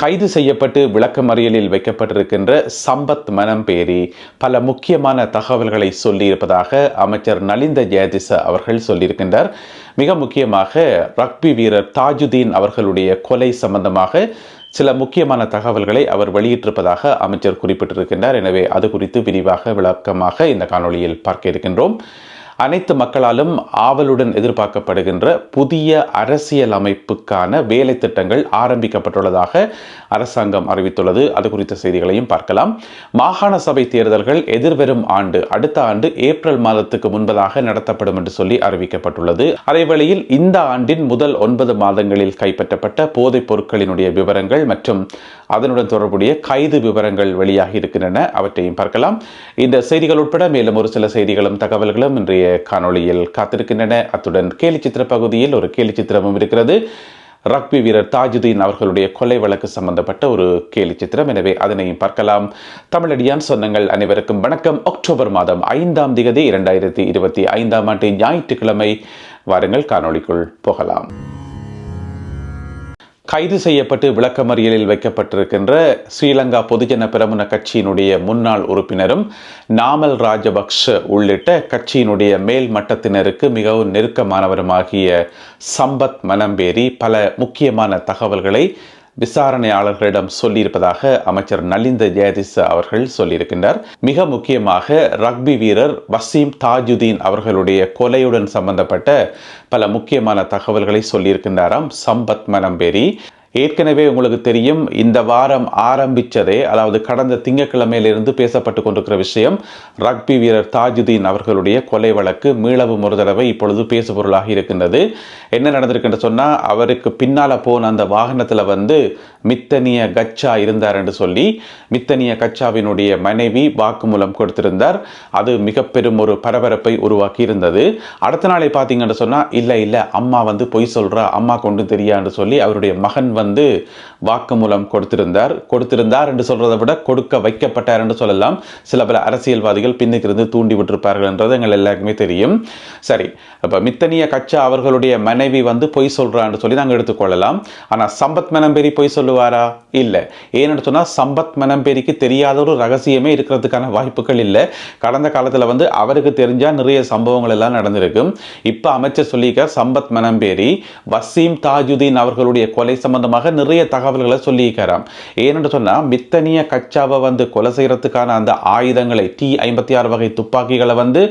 கைது செய்யப்பட்டு விளக்கமறியலில் வைக்கப்பட்டிருக்கின்ற சம்பத் மனம்பேரி பல முக்கியமான தகவல்களை சொல்லியிருப்பதாக அமைச்சர் நலிந்த ஜெயதிச அவர்கள் சொல்லியிருக்கின்றார். மிக முக்கியமாக ரக்பி வீரர் தாஜுதீன் அவர்களுடைய கொலை சம்பந்தமாக சில முக்கியமான தகவல்களை அவர் வெளியிட்டிருப்பதாக அமைச்சர் குறிப்பிட்டிருக்கின்றார். எனவே அது குறித்து விரிவாக விளக்கமாக இந்த காணொளியில் பார்க்க இருக்கின்றோம். அனைத்து மக்களாலும் ஆவலுடன் எதிர்பார்க்கப்படுகின்ற புதிய அரசியல் அமைப்புக்கான வேலை திட்டங்கள் ஆரம்பிக்கப்பட்டுள்ளதாக அரசாங்கம் அறிவித்துள்ளது. அது குறித்த செய்திகளையும் பார்க்கலாம். மாகாண சபை தேர்தல்கள் எதிர்வரும் ஆண்டு அடுத்த ஆண்டு ஏப்ரல் மாதத்துக்கு முன்பதாக நடத்தப்படும் என்று சொல்லி அறிவிக்கப்பட்டுள்ளது. அதேவேளையில் இந்த ஆண்டின் முதல் ஒன்பது மாதங்களில் கைப்பற்றப்பட்ட போதைப் பொருட்களினுடைய விவரங்கள் மற்றும் அதனுடன் தொடர்புடைய கைது விவரங்கள் வெளியாகி இருக்கின்றன. அவற்றையும் பார்க்கலாம். இந்த செய்திகள் உட்பட மேலும் ஒரு சில செய்திகளும் தகவல்களும் இன்றைய காணொளியில் காத்திருக்கின்றன. அத்துடன் கேலி சித்திர பகுதியில் ஒரு கேலி சித்திரமும் இருக்கிறது. ரக்பி வீரர் தாஜுதீன் அவர்களுடைய கொலை வழக்கு சம்பந்தப்பட்ட ஒரு கேலி சித்திரம். எனவே அதனையும் பார்க்கலாம். தமிழடியான் சொந்தங்கள் அனைவருக்கும் வணக்கம். அக்டோபர் மாதம் ஐந்தாம் திகதி இரண்டாயிரத்தி இருபத்தி ஐந்தாம் ஆண்டு ஞாயிற்றுக்கிழமை. வாருங்கள் காணொளிக்குள் போகலாம். கைது செய்யப்பட்டு விளக்கமறியலில் வைக்கப்பட்டிருக்கின்ற ஸ்ரீலங்கா பொதுஜன பிரமுன கட்சியினுடைய முன்னாள் உறுப்பினரும் நாமல் ராஜபக்ஷ உள்ளிட்ட கட்சியினுடைய மேல் மட்டத்தினருக்கு மிகவும் நெருக்கமானவருமாகிய சம்பத் மனம்பேரி பல முக்கியமான தகவல்களை விசாரணையாளர்களிடம் சொல்லியிருப்பதாக அமைச்சர் நலிந்த ஜெயதிஸ் அவர்கள் சொல்லியிருக்கின்றார். மிக முக்கியமாக ரக்பி வீரர் வசீம் தாஜுதீன் அவர்களுடைய கொலையுடன் சம்பந்தப்பட்ட பல முக்கியமான தகவல்களை சொல்லியிருக்கின்றாராம். சம்பத் மனம்பேரி ஏற்கனவே உங்களுக்கு தெரியும் இந்த வாரம் ஆரம்பித்ததே அதாவது கடந்த திங்கட்கிழமையிலிருந்து பேசப்பட்டு கொண்டிருக்கிற விஷயம் ரக்பி வீரர் தாஜுதீன் அவர்களுடைய கொலை வழக்கு மீளவும் ஒரு தடவை இப்பொழுது பேசுபொருளாக இருக்கின்றது. என்ன நடந்திருக்குன்னு சொன்னால் அவருக்கு பின்னால் போன அந்த வாகனத்தில் வந்து மித்தனிய கச்சா இருந்தார் என்று சொல்லி மித்தனிய கச்சாவினுடைய மனைவி வாக்குமூலம் கொடுத்திருந்தார். அது மிக பெரும் ஒரு பரபரப்பை உருவாக்கி இருந்தது அடுத்த நாளை பார்த்தீங்கன்னு சொன்னால் இல்லை இல்லை அம்மா வந்து பொய் சொல்கிறா அம்மா கொண்டு தெரியான்னு சொல்லி அவருடைய மகன் வந்து வாக்குமூலம் கொடுத்திருந்தார். கொடுத்திருந்தார் என்று சொல்கிறத விட கொடுக்க வைக்கப்பட்டார் என்று சொல்லலாம். சில பல அரசியல்வாதிகள் பின்னுக்கு இருந்து தூண்டி விட்டிருப்பார்கள் என்றது எங்கள் எல்லாருக்குமே தெரியும். சரி இப்போ மித்தனிய கச்சா அவர்களுடைய மனைவி வந்து பொய் சொல்கிறான்னு சொல்லி நாங்கள் எடுத்துக்கொள்ளலாம் ஆனால் சம்பத் மனம்பெரி பொய் சொல்லுவார். இல்லை. ஏன்னு சொன்னால் சம்பத் மனம்பேரிக்கு தெரியாத ஒரு ரகசியமே இருக்கிறதுக்கான வாய்ப்புகள் இல்லை. கடந்த காலத்தில் வந்து அவருக்கு தெரிஞ்சால் நிறைய சம்பவங்கள் எல்லாம் நடந்திருக்கும். இப்போ அமைச்சர் சொல்லியிருக்கார் சம்பத் மனம்பேரி வசீம் தாஜுதீன் அவர்களுடைய கொலை சம்பந்தமாக நிறைய தகவல்களை சொல்லியிருக்காராம் ஏன்னு சொன்னால் மித்தனிய கச்சாவை வந்து கொலை செய்கிறதுக்கான அந்த ஆயுதங்களை டி ஐம்பத்தி ஆறு வகை துப்பாக்கிகளை வந்து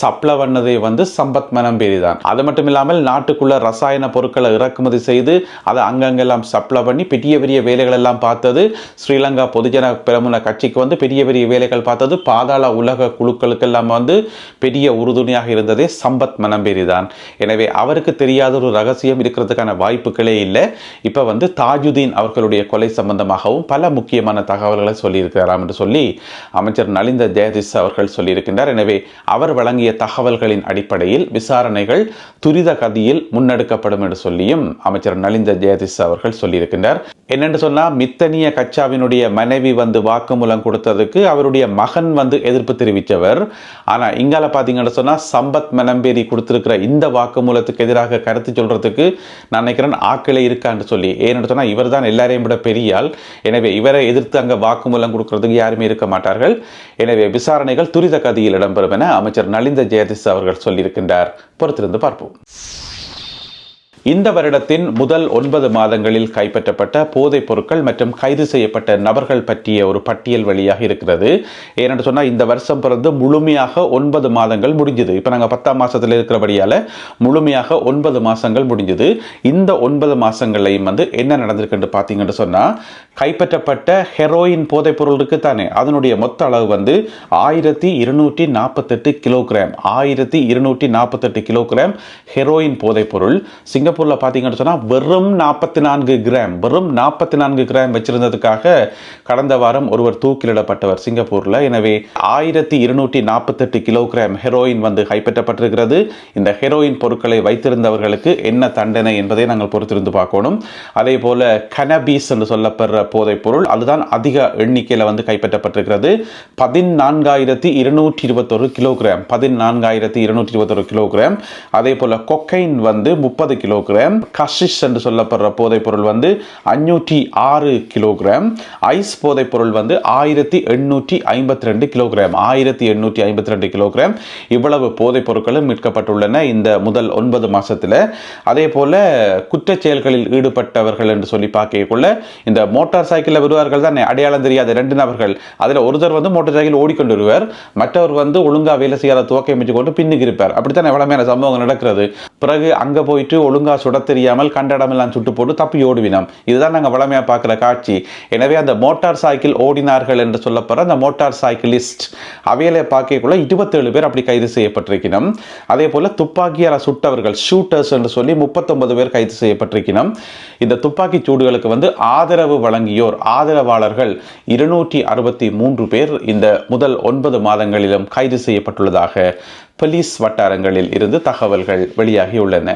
சப்ளை பண்ணதை வந்து சம்பத் மனம்பேரி தான். அது மட்டும் இல்லாமல் நாட்டுக்குள்ள ரசாயன பொருட்களை இறக்குமதி செய்து அதை அங்கங்கெல்லாம் சப்ளை பண்ணி பெரிய பெரிய வேலைகள் எல்லாம் பார்த்தது. ஸ்ரீலங்கா பொதுஜன பிரமுன கட்சிக்கு வந்து பெரிய பெரிய வேலைகள் பார்த்தது. பாதாள உலக குழுக்களுக்கெல்லாம் வந்து பெரிய உறுதுணையாக இருந்ததே சம்பத் மனம்பேரி தான். எனவே அவருக்கு தெரியாத ஒரு ரகசியம் இருக்கிறதுக்கான வாய்ப்புகளே இல்லை. இப்போ வந்து தாஜுதீன் அவர்களுடைய கொலை சம்பந்தமாகவும் பல முக்கியமான தகவல்களை சொல்லியிருக்கிறாராம் என்று சொல்லி அமைச்சர் நலிந்த ஜெயதிஸ் அவர்கள் சொல்லியிருக்கின்றார். எனவே அவர் வழங்கிய தகவல்களின் அடிப்படையில் விசாரணைகள் துரித கதியில் முன்னெடுக்கப்படும் என்று சொல்லியும் அமைச்சர் நலிந்த ஜெயதிஸ் அவர்கள் சொல்லியிருக்கின்றார். என்னென்று சொன்னால் மித்தனிய கச்சாவினுடைய மனைவி வந்து வாக்குமூலம் கொடுத்ததுக்கு அவருடைய மகன் வந்து எதிர்ப்பு தெரிவித்தவர். ஆனால் இங்கால பார்த்தீங்கன்னு சொன்னால் சம்பத் மனம்பேரி கொடுத்துருக்கிற இந்த வாக்குமூலத்துக்கு எதிராக கருத்து சொல்கிறதுக்கு நான் நினைக்கிறேன் ஆக்களே இருக்கான்னு சொல்லி. ஏன்னு சொன்னால் இவர் தான் எல்லாரையும் விட பெரியால் எனவே இவரை எதிர்த்து அங்கே வாக்குமூலம் கொடுக்கறதுக்கு யாருமே இருக்க மாட்டார்கள். எனவே விசாரணைகள் துரித கதியில் இடம்பெறும் என அமைச்சர் நலிந்த ஜெயதிஸ் அவர்கள் சொல்லியிருக்கின்றார். பொறுத்திருந்து பார்ப்போம். இந்த வருடத்தின் முதல் ஒன்பது மாதங்களில் கைப்பற்றப்பட்ட போதைப் பொருட்கள் மற்றும் கைது செய்யப்பட்ட நபர்கள் பற்றிய ஒரு பட்டியல் வழியாக இருக்கிறது. ஏனென்று சொன்னால் இந்த வருஷம் பிறந்து முழுமையாக ஒன்பது மாதங்கள் முடிஞ்சுது. இப்போ நாங்கள் பத்தாம் மாதத்தில் இருக்கிறபடியால் முழுமையாக ஒன்பது மாதங்கள் முடிஞ்சுது. இந்த ஒன்பது மாதங்களையும் வந்து என்ன நடந்திருக்குன்னு பார்த்தீங்கன்னு சொன்னால் கைப்பற்றப்பட்ட ஹெரோயின் போதைப் பொருள் தானே அதனுடைய மொத்த அளவு வந்து ஆயிரத்தி இருநூற்றி நாற்பத்தெட்டு கிலோகிராம். ஆயிரத்தி இருநூற்றி நாற்பத்தெட்டு கிலோகிராம் ஹெரோயின் போதைப் பொருள். சிங்கப்பூரில் பார்த்தீங்கன்னு சொன்னால் வெறும் நாற்பத்தி நான்கு கிராம் வெறும் நாற்பத்தி நான்கு கிராம் வச்சிருந்ததுக்காக கடந்த வாரம் ஒருவர் தூக்கிலிடப்பட்டவர் சிங்கப்பூரில். எனவே ஆயிரத்தி இருநூற்றி நாற்பத்தெட்டு கிலோகிராம் ஹெரோயின் வந்து கைப்பற்றப்பட்டிருக்கிறது. இந்த ஹெரோயின் பொருட்களை வைத்திருந்தவர்களுக்கு என்ன தண்டனை என்பதை நாங்கள் பொறுத்திருந்து பார்க்கணும். அதே போல கனபீஸ் என்று சொல்லப்படுற போதைப் பொருள் அதுதான் அதிக எண்ணிக்கையில் வந்து கைப்பற்றப்பட்டிருக்கிறது. பதினான்காயிரத்தி இருநூற்றி இருபத்தொரு கிலோகிராம் பதினான்காயிரத்தி இருநூற்றி இருபத்தொரு கிலோகிராம். அதே போல கொக்கைன் வந்து முப்பது கிலோ கிலோகிராம். கஷிஷ் என்று சொல்லப்படுற போதைப் பொருள் வந்து அஞ்சூற்றி ஆறு கிலோகிராம். ஐஸ் போதைப் பொருள் வந்து ஆயிரத்தி எண்ணூற்றி ஐம்பத்தி ரெண்டு கிலோகிராம். ஆயிரத்தி எண்ணூற்றி ஐம்பத்தி ரெண்டு கிலோகிராம். இவ்வளவு போதைப் பொருட்களும் மீட்கப்பட்டுள்ளன இந்த முதல் ஒன்பது மாதத்தில் அதே போல் குற்றச் செயல்களில் ஈடுபட்டவர்கள் என்று சொல்லி பார்க்கக்குள்ள இந்த மோட்டார் சைக்கிளில் வருவார்கள் தான்? அடையாளம் தெரியாத ரெண்டு நபர்கள். அதில் ஒருத்தர் வந்து மோட்டார் சைக்கிள் ஓடிக்கொண்டு வருவார். மற்றவர் வந்து ஒழுங்காக வேலை செய்யாத துவக்கை அமைச்சு கொண்டு பின்னுக்கு இருப்பார். அப்படித்தான் எவ்வளவு சம்பவங்கள் நடக்கிறது. பிறகு அங்கே போயிட்டு ஒழுங்காக ஒழுங்கா சுட தெரியாமல் கண்டடமெல்லாம் சுட்டு போட்டு தப்பி ஓடுவினோம். இதுதான் நாங்கள் வளமையாக பார்க்குற காட்சி. எனவே அந்த மோட்டார் சைக்கிள் ஓடினார்கள் என்று சொல்லப்படுற அந்த மோட்டார் சைக்கிளிஸ்ட் அவையிலே பார்க்கக்குள்ள இருபத்தேழு பேர் அப்படி கைது செய்யப்பட்டிருக்கணும் அதே போல துப்பாக்கியால் சுட்டவர்கள் ஷூட்டர்ஸ் என்று சொல்லி முப்பத்தொன்பது பேர் கைது செய்யப்பட்டிருக்கணும் இந்த துப்பாக்கி சூடுகளுக்கு வந்து ஆதரவு வழங்கியோர் ஆதரவாளர்கள் இருநூற்றி அறுபத்தி மூன்று பேர் இந்த முதல் ஒன்பது மாதங்களிலும் கைது செய்யப்பட்டுள்ளதாக போலீஸ் வட்டாரங்களில் இருந்து தகவல்கள் வெளியாகியுள்ளன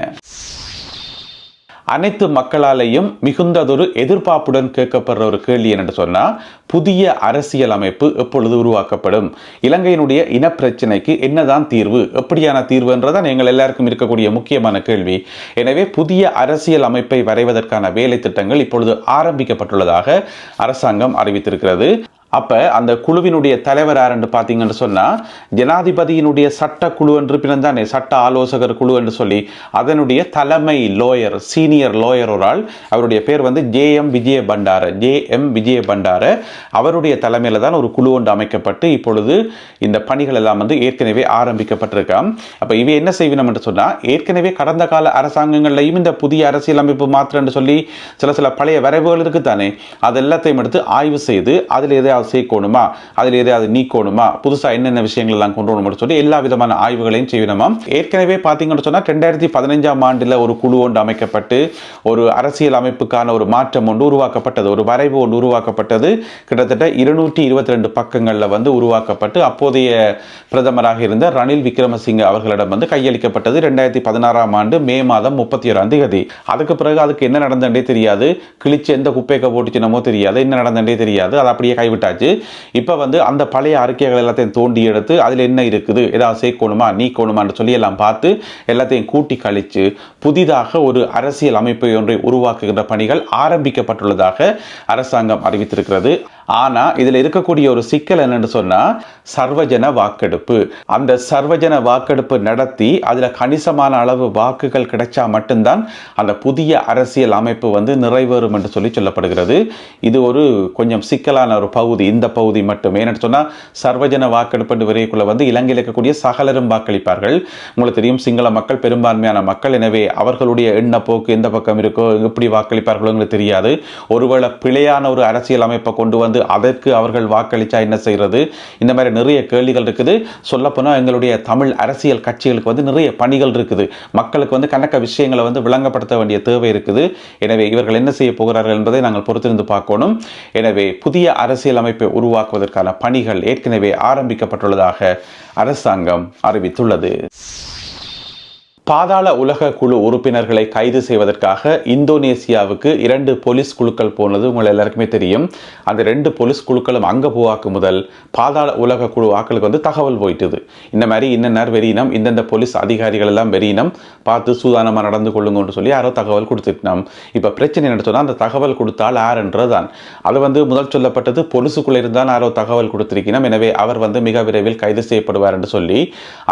அனைத்து மக்களாலேயும் மிகுந்ததொரு எதிர்பார்ப்புடன் கேட்கப்படுற ஒரு கேள்வி என்னென்னு சொன்னால் புதிய அரசியல் அமைப்பு எப்பொழுது உருவாக்கப்படும்? இலங்கையினுடைய இனப்பிரச்சனைக்கு என்னதான் தீர்வு? எப்படியான தீர்வுன்றதான் எங்கள் எல்லாருக்கும் இருக்கக்கூடிய முக்கியமான கேள்வி. எனவே புதிய அரசியல் அமைப்பை வரைவதற்கான வேலை திட்டங்கள் இப்பொழுது ஆரம்பிக்கப்பட்டுள்ளதாக அரசாங்கம் அறிவித்திருக்கிறது. அப்போ அந்த குழுவினுடைய தலைவர் யாருன்னு பார்த்தீங்கன்னு சொன்னால் ஜனாதிபதியினுடைய சட்ட குழு என்று பிறந்தானே சட்ட ஆலோசகர் குழு என்று சொல்லி அதனுடைய தலைமை லோயர் சீனியர் லோயர் ஒரு ஆள். அவருடைய பேர் வந்து J M Vijaya Bandara J M Vijaya Bandara. அவருடைய தலைமையில் தான் ஒரு குழு ஒன்று அமைக்கப்பட்டு இப்பொழுது இந்த பணிகள் எல்லாம் வந்து ஏற்கனவே ஆரம்பிக்கப்பட்டிருக்கான் அப்போ இவை என்ன செய்வினம் என்று சொன்னால் ஏற்கனவே கடந்த கால அரசாங்கங்கள்லையும் இந்த புதிய அரசியல் அமைப்பு மாத்திரன்னு சொல்லி சில சில பழைய வரைவுகள் இருக்குதானே அது எல்லாத்தையும் எடுத்து ஆய்வு செய்து அதில் எதையாவது சேர்க்கணுமா? அதில் எதையாவது நீக்கணுமா? புதுசாக என்னென்ன விஷயங்கள் எல்லாம் கொண்டு வரணும் சொல்லி எல்லா விதமான ஆய்வுகளையும் செய்யணுமா ஏற்கனவே பார்த்தீங்கன்னு சொன்னால் ரெண்டாயிரத்தி பதினஞ்சாம் ஆண்டில் ஒரு குழு ஒன்று அமைக்கப்பட்டு ஒரு அரசியல் அமைப்புக்கான ஒரு மாற்றம் ஒன்று உருவாக்கப்பட்டது. ஒரு வரைவு ஒன்று உருவாக்கப்பட்டது. கிட்டத்தட்ட இருநூற்றி இருபத்தி ரெண்டு பக்கங்களில் வந்து உருவாக்கப்பட்டு அப்போதைய பிரதமராக இருந்த ரணில் விக்ரமசிங்க அவர்களிடம் வந்து கையளிக்கப்பட்டது ரெண்டாயிரத்தி பதினாறாம் ஆண்டு மே மாதம் முப்பத்தி ஓராம் தேதி. அதுக்கு பிறகு அதுக்கு என்ன நடந்தே தெரியாது. கிழிச்சு எந்த குப்பைக்க போட்டுச்சுனமோ தெரியாது. என்ன நடந்தே தெரியாது. அதை அப்படியே கைவிட்டாச்சு. இப்போ வந்து அந்த பழைய அறிக்கைகள் எல்லாத்தையும் தோண்டி எடுத்து அதில் என்ன இருக்குது? ஏதாவது சேர்க்கணுமா நீக்கணுமான்னு சொல்லி எல்லாம் பார்த்து எல்லாத்தையும் கூட்டி கழித்து புதிதாக ஒரு அரசியல் அமைப்பை ஒன்றை உருவாக்குகின்ற பணிகள் ஆரம்பிக்கப்பட்டுள்ளதாக அரசாங்கம் அறிவித்திருக்கிறது. ஆனால் இதில் இருக்கக்கூடிய ஒரு சிக்கல் என்னன்னு சொன்னால் சர்வஜன வாக்கெடுப்பு. அந்த சர்வஜன வாக்கெடுப்பு நடத்தி அதில் கணிசமான அளவு வாக்குகள் கிடைச்சா மட்டும்தான் அந்த புதிய அரசியல் அமைப்பு வந்து நிறைவேறும் என்று சொல்லி சொல்லப்படுகிறது. இது ஒரு கொஞ்சம் சிக்கலான ஒரு பகுதி. இந்த பகுதி மட்டும். ஏன்னு சொன்னால் சர்வஜன வாக்கெடுப்பு விரைக்குள்ள வந்து இலங்கையில் இருக்கக்கூடிய சகலரும் வாக்களிப்பார்கள். உங்களுக்கு தெரியும் சிங்கள மக்கள் பெரும்பான்மையான மக்கள். எனவே அவர்களுடைய எண்ணப்போக்கு எந்த பக்கம் இருக்கோ எப்படி வாக்களிப்பார்களோ எங்களுக்கு தெரியாது. ஒருவேளை பிழையான ஒரு அரசியல் அமைப்பை கொண்டு வந்து அதற்கு அவர்கள் வாக்களிச்சா என்ன செய்யறது இந்த மாதிரி நிறைய கேள்விகள் இருக்குது. சொல்லப்போனால் எங்களுடைய தமிழ் அரசியல் கட்சிகளுக்கு வந்து நிறைய பணிகள் இருக்குது. மக்களுக்கு வந்து கணக்க விஷயங்களை வந்து விளங்கப்படுத்த வேண்டிய தேவை இருக்குது. எனவே இவர்கள் என்ன செய்ய போகிறார்கள் என்பதை நாங்கள் பொறுத்திருந்து பார்க்கணும். எனவே புதிய அரசியல் அமைப்பை உருவாக்குவதற்கான பணிகள் ஏற்கனவே ஆரம்பிக்கப்பட்டுள்ளதாக அரசாங்கம் அறிவித்துள்ளது. பாதாள உலக குழு உறுப்பினர்களை கைது செய்வதற்காக இந்தோனேசியாவுக்கு இரண்டு போலீஸ் குழுக்கள் போனது உங்கள் எல்லாருக்குமே தெரியும். அந்த ரெண்டு போலீஸ் குழுக்களும் அங்கே போவாக்கு முதல் பாதாள உலக குழு ஆக்களுக்கு வந்து தகவல் போயிட்டுது. இந்த மாதிரி இன்னென்ன வெறியினம் இந்தந்த போலீஸ் அதிகாரிகள் எல்லாம் வெறியினம் பார்த்து சூதானமாக நடந்து கொள்ளுங்கன்னு சொல்லி யாரோ தகவல் கொடுத்துட்டோம். இப்போ பிரச்சனை என்ன அந்த தகவல் கொடுத்தால் யாருன்றதான் அது வந்து முதல் சொல்லப்பட்டது பொலிசுக்குள்ளே இருந்தால் யாரோ தகவல் கொடுத்திருக்கணும். எனவே அவர் வந்து மிக விரைவில் கைது செய்யப்படுவார் என்று சொல்லி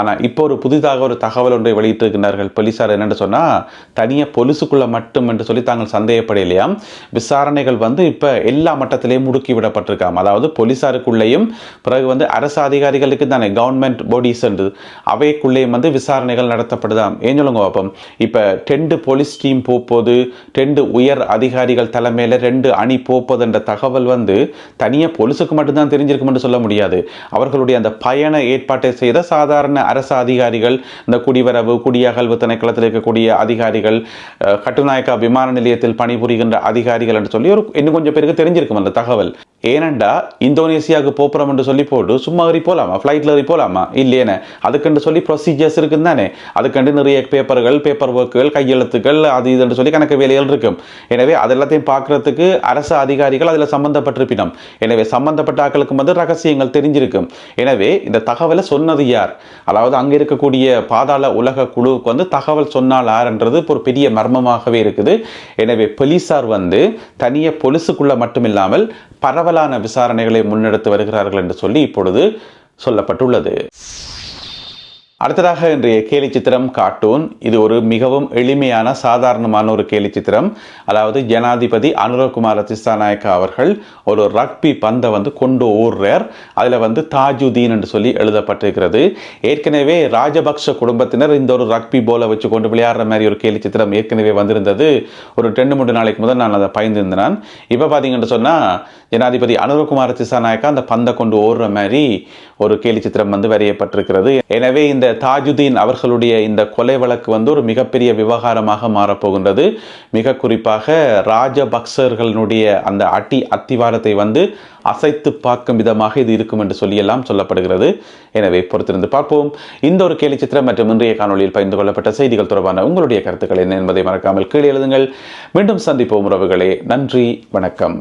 ஆனால் இப்போ ஒரு புதிதாக ஒரு தகவல் ஒன்றை வெளியிட்டிருக்கின்ற இருக்கின்றார்கள் போலீசார் என்னென்னு சொன்னால் தனியாக பொலிசுக்குள்ளே மட்டும் என்று சொல்லி தாங்கள் சந்தேகப்படையிலையாம் விசாரணைகள் வந்து இப்போ எல்லா மட்டத்திலையும் முடுக்கி விடப்பட்டிருக்காம் அதாவது போலீசாருக்குள்ளேயும் பிறகு வந்து அரசு அதிகாரிகளுக்கு தானே கவர்மெண்ட் பாடிஸ் என்று அவைக்குள்ளேயும் வந்து விசாரணைகள் நடத்தப்படுதாம். ஏன் சொல்லுங்க பார்ப்போம் இப்போ டெண்டு போலீஸ் டீம் போகும்போது டெண்டு உயர் அதிகாரிகள் தலைமையில் ரெண்டு அணி போப்பது என்ற தகவல் வந்து தனியாக போலீஸுக்கு மட்டும்தான் தெரிஞ்சிருக்கும் என்று சொல்ல முடியாது. அவர்களுடைய அந்த பயண ஏற்பாட்டை செய்த சாதாரண அரசு அதிகாரிகள் இந்த குடிவரவு குடிய அகழ்வு திணைக்களத்தில் இருக்கக்கூடிய அதிகாரிகள் கட்டுநாயக்கா விமான நிலையத்தில் பணிபுரிகின்ற அதிகாரிகள் என்று சொல்லி ஒரு இன்னும் கொஞ்சம் பேருக்கு தெரிஞ்சிருக்கும் அந்த தகவல். ஏனண்டா இந்தோனேசியாவுக்கு போப்புறம் என்று சொல்லி போட்டு சும்மா ஏறி போகலாமா ஃப்ளைட்டில் ஏறி போகலாமா இல்லையேனே. அதுக்கென்று சொல்லி ப்ரொசீஜர்ஸ் இருக்குன்னு தானே. அதுக்கண்டு நிறைய பேப்பர்கள் பேப்பர் ஒர்க்குகள் கையெழுத்துக்கள் அது இதுன்னு சொல்லி கணக்கு வேலைகள் இருக்கும். எனவே அது எல்லாத்தையும் பார்க்கறதுக்கு அரசு அதிகாரிகள் அதில் சம்மந்தப்பட்டிருப்பினம் எனவே சம்பந்தப்பட்ட ஆட்களுக்கு வந்து ரகசியங்கள் தெரிஞ்சிருக்கும். எனவே இந்த தகவலை சொன்னது யார்? அதாவது அங்கே இருக்கக்கூடிய பாதாள உலக குழு கொழும்புக்கு வந்து தகவல் சொன்னால் யாருன்றது ஒரு பெரிய மர்மமாகவே இருக்குது. எனவே போலீஸார் வந்து தனிய பொலிசுக்குள்ள மட்டுமில்லாமல் பரவலான விசாரணைகளை முன்னெடுத்து வருகிறார்கள் என்று சொல்லி இப்பொழுது சொல்லப்பட்டுள்ளது. அடுத்ததாக இன்றைய கேலி சித்திரம் கார்ட்டூன் இது ஒரு மிகவும் எளிமையான சாதாரணமான ஒரு கேலி சித்திரம். அதாவது ஜனாதிபதி அனுரகுமார திசாநாயக்கா அவர்கள் ஒரு ரக்பி பந்தை வந்து கொண்டு ஓடுறார். அதில் வந்து தாஜுதீன் என்று சொல்லி எழுதப்பட்டிருக்கிறது. ஏற்கனவே ராஜபக்ஷ குடும்பத்தினர் இந்த ஒரு ரக்பி போலை வச்சு கொண்டு விளையாடுற மாதிரி ஒரு கேலி சித்திரம் ஏற்கனவே வந்திருந்தது. ஒரு ரெண்டு மூன்று நாளைக்கு முதல் நான் அதை பயந்துருந்தேன். இப்போ பார்த்தீங்கன்னு சொன்னால் ஜனாதிபதி அனுரகுமார திசாநாயக்கா அந்த பந்தை கொண்டு ஓடுற மாதிரி ஒரு கேலி சித்திரம் வந்து வரையப்பட்டிருக்கிறது. எனவே இந்த இந்த தாஜுதீன் அவர்களுடைய இந்த கொலை வழக்கு வந்து ஒரு மிகப்பெரிய விவகாரமாக மாறப்போகின்றது. மிக குறிப்பாக ராஜபக்சர்களுடைய அந்த அட்டி அத்திவாரத்தை வந்து அசைத்து பார்க்கும் விதமாக இது இருக்கும் என்று சொல்லியெல்லாம் சொல்லப்படுகிறது. எனவே பொறுத்திருந்து பார்ப்போம். இந்த ஒரு கேலி சித்திரம் மற்றும் இன்றைய காணொலியில் பகிர்ந்து கொள்ளப்பட்ட செய்திகள் தொடர்பான உங்களுடைய கருத்துக்கள் என்ன என்பதை மறக்காமல் கீழே எழுதுங்கள். மீண்டும் சந்திப்போம் உறவுகளே. நன்றி வணக்கம்.